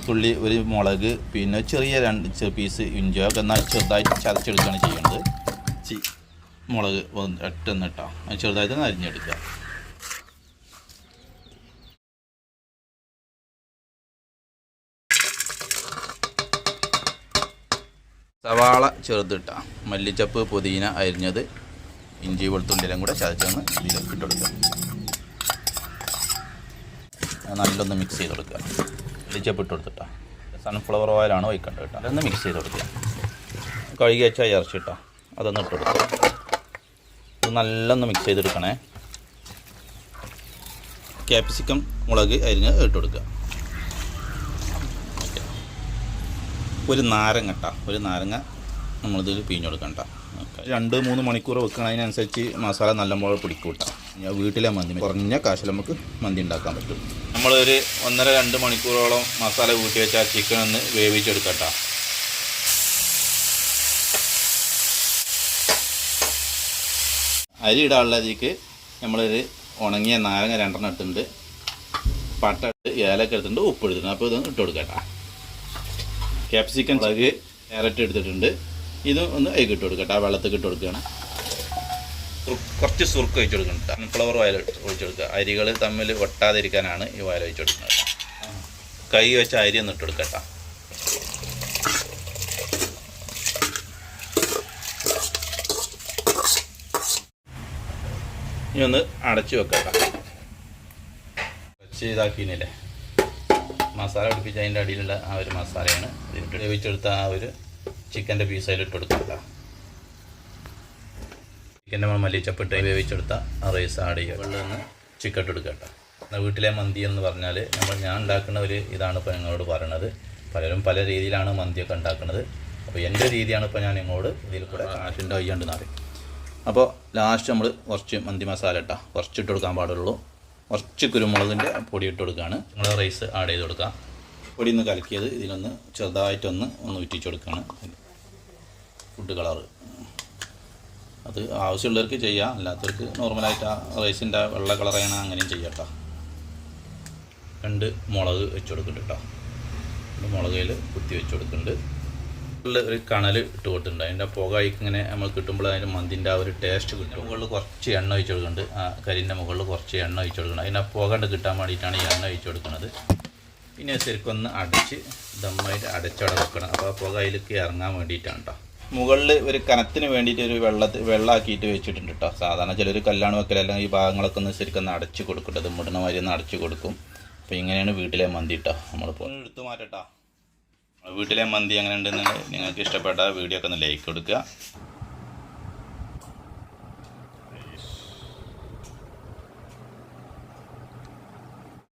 വെളുത്തുള്ളി ഒരു മുളക് പിന്നെ ചെറിയ രണ്ട് പീസ് ഇഞ്ചി ഒക്കെ എന്നാൽ ചെറുതായിട്ട് ചതച്ചെടുക്കുകയാണ് ചെയ്യുന്നത് ചി. മുളക് ഒറ്റന്നിട്ടാ ചെറുതായിട്ട് ഒന്ന് അരിഞ്ഞെടുക്കുക സവാള ചെറുതിട്ട. മല്ലിച്ചപ്പ് പുതിന അരിഞ്ഞത്. ഇഞ്ചി വെളുത്തുള്ളിയെല്ലാം കൂടെ ചതച്ചൊന്ന് ഇതിലേക്ക് ഇട്ടെടുക്കുക കൊടുക്കുക. നല്ലൊന്ന് മിക്സ് ചെയ്ത് കൊടുക്കുക. മല്ലിച്ചപ്പ് ഇട്ട് കൊടുത്തിട്ടാ സൺഫ്ലവർ ഓയിലാണ് വയ്ക്കേണ്ടത് കേട്ടോ. അതൊന്ന് മിക്സ് ചെയ്ത് കൊടുക്കുക. കഴുകി വെച്ചാൽ ഇറച്ചിട്ടോ അതൊന്ന് ഇട്ട് കൊടുക്കുക. ഇത് നല്ലൊന്ന് മിക്സ് ചെയ്തെടുക്കണേ. ക്യാപ്സിക്കം മുളക് അരിഞ്ഞ് ഇട്ട് കൊടുക്കുക. ഒരു നാരങ്ങ കേട്ടോ ഒരു നാരങ്ങ നമ്മളിതിൽ പിഴിഞ്ഞ് കൊടുക്കണ്ട. രണ്ട് മൂന്ന് മണിക്കൂർ വെക്കണതിനനുസരിച്ച് മസാല നല്ലപോലെ പിടിക്കും കേട്ടോ ഞാൻ വീട്ടിലെ മന്തി കുറഞ്ഞ കാശിൽ നമുക്ക് മന്തി ഉണ്ടാക്കാൻ പറ്റും. നമ്മളൊരു ഒന്നര രണ്ട് മണിക്കൂറോളം മസാല കൂട്ടി വെച്ചാൽ ചിക്കൻ ഒന്ന് വേവിച്ചെടുക്കട്ടോ. അരി ഇടാനുള്ളതിലേക്ക് നമ്മളൊരു ഉണങ്ങിയ നാരങ്ങ രണ്ടെണ്ണം ഇട്ടിട്ടുണ്ട്. പട്ട ഏലക്ക എടുത്തിട്ടുണ്ട് ഉപ്പ് എടുത്തിട്ടുണ്ട്. അപ്പോൾ ഇതൊന്ന് ഇട്ട് കൊടുക്കട്ട. ക്യാപ്സിക്കൻ മുളക് ക്യാരറ്റ് എടുത്തിട്ടുണ്ട്. ഇത് ഒന്ന് അതിൽ ഇട്ട് കൊടുക്കട്ടെ ആ വെള്ളത്തിൽ ഇട്ട് കൊടുക്കുകയാണ്. കുറച്ച് സുർക്ക് ഒഴിച്ചു കൊടുക്കണം സൺഫ്ലവർ ഓയിൽ ഒഴിച്ചു കൊടുക്കുക. അരികൾ തമ്മിൽ ഒട്ടാതിരിക്കാനാണ് ഈ ഓയിൽ ഒഴിച്ചു കൊടുക്കുന്നത് കൈ വെച്ച അരി ഒന്ന് ഇട്ട് കൊടുക്കട്ട ഇനി ഒന്ന് അടച്ചു വെക്കട്ടെ കുറച്ച് ഇതാക്കിയില്ലേ മസാല പിടിപ്പിച്ച അതിന്റെ അടിയിലുള്ള ആ ഒരു മസാലയാണ്. ഇതിട്ട് വേവിച്ചെടുത്ത ആ ഒരു ചിക്കന്റെ പീസ് അതിലിട്ട് കൊടുക്കണ്ട ചിക്കന്റെ നമ്മൾ മല്ലിച്ചപ്പിട്ട് വേവിച്ചെടുത്ത ആ റൈസ് ആഡ് ചെയ്യുക. വെള്ളം നിന്ന് ചിക്കട്ട് എടുക്കുക കേട്ടോ. വീട്ടിലെ മന്തി എന്ന് പറഞ്ഞാൽ നമ്മൾ ഞാൻ ഉണ്ടാക്കുന്ന ഒരു ഇതാണ് ഇപ്പോൾ നിങ്ങളോട് പറയണത്. പലരും പല രീതിയിലാണ് മന്തിയൊക്കെ ഉണ്ടാക്കുന്നത്. അപ്പോൾ എന്റെ രീതിയാണ് ഇപ്പോൾ ഞാൻ നിങ്ങളോട് ഇതിൽ കൂടെ കാശിന്റെ കയ്യാണ്ട് നാറി അപ്പോൾ ലാസ്റ്റ് നമ്മൾ കുറച്ച് മന്തി മസാല ഇട്ടാ. കുറച്ച് ഇട്ട് കൊടുക്കാൻ പാടുള്ളൂ. കുറച്ച് കുരുമുളകിന്റെ പൊടി ഇട്ട് കൊടുക്കുകയാണ് നമ്മൾ റൈസ് ആഡ് ചെയ്ത് കൊടുക്കുക. പൊടി ഒന്ന് കലക്കിയത് ഇതിലൊന്ന് ചെറുതായിട്ടൊന്ന് ഒന്ന് ഉറ്റിച്ച് കൊടുക്കുകയാണ്. ഫുഡ് കളറ് അത് ആവശ്യമുള്ളവർക്ക് ചെയ്യാം. അല്ലാത്തവർക്ക് നോർമലായിട്ട് ആ റൈസിന്റെ വെള്ള കളർ ചെയ്യണം അങ്ങനെയും ചെയ്യാം കേട്ടോ. രണ്ട് മുളക് വെച്ച് കൊടുക്കുന്നുണ്ട് കേട്ടോ. രണ്ട് മുളകയിൽ കുത്തി വെച്ച് കൊടുക്കുന്നുണ്ട് ഒരു കണൽ ഇട്ട് കൊടുത്തിട്ടുണ്ട്. അതിന്റെ പുക ഇങ്ങനെ നമ്മൾ കിട്ടുമ്പോൾ അതിന്റെ മന്തിന്റെ ആ ഒരു ടേസ്റ്റ് കിട്ടും. മുകളിൽ കുറച്ച് എണ്ണ ഒഴിച്ച് കൊടുക്കുന്നുണ്ട്. ആ കരിന്റെ മുകളിൽ കുറച്ച് എണ്ണ ഒഴിച്ച് അതിന്റെ പുക കണ്ട് കിട്ടാൻ വേണ്ടിയിട്ടാണ് ഈ എണ്ണ ഒഴിച്ച് കൊടുക്കുന്നത്. പിന്നെ ശരിക്കും ഒന്ന് അടച്ച് ദമ്മായിട്ട് അടച്ചവിടെ വെക്കണം. അപ്പോൾ ആ പുക അതിലേക്ക് ഇറങ്ങാൻ വേണ്ടിയിട്ടാണ് കേട്ടോ. മുകളിൽ ഒരു കനത്തിന് വേണ്ടിയിട്ട് ഒരു വെള്ളത്തിൽ വെള്ളമാക്കിയിട്ട് വെച്ചിട്ടുണ്ട് കേട്ടോ സാധാരണ ചിലർ കല്യാണം വെക്കലല്ല ഈ ഭാഗങ്ങളൊക്കെ ഒന്ന് ശരിക്കും ഒന്ന് അടച്ചു കൊടുക്കട്ടെ മുടന മാതിരി ഒന്ന് അടച്ചു കൊടുക്കും. അപ്പോൾ ഇങ്ങനെയാണ് വീട്ടിലെ മന്തി കേട്ടോ നമ്മളിപ്പോൾ എടുത്തു മാറ്റട്ടോ. വീട്ടിലെ മന്തി അങ്ങനെ ഉണ്ടെന്നുണ്ടെങ്കിൽ നിങ്ങൾക്ക് ഇഷ്ടപ്പെട്ട വീഡിയോ ഒക്കെ ഒന്ന് ലൈക്ക് കൊടുക്കുക.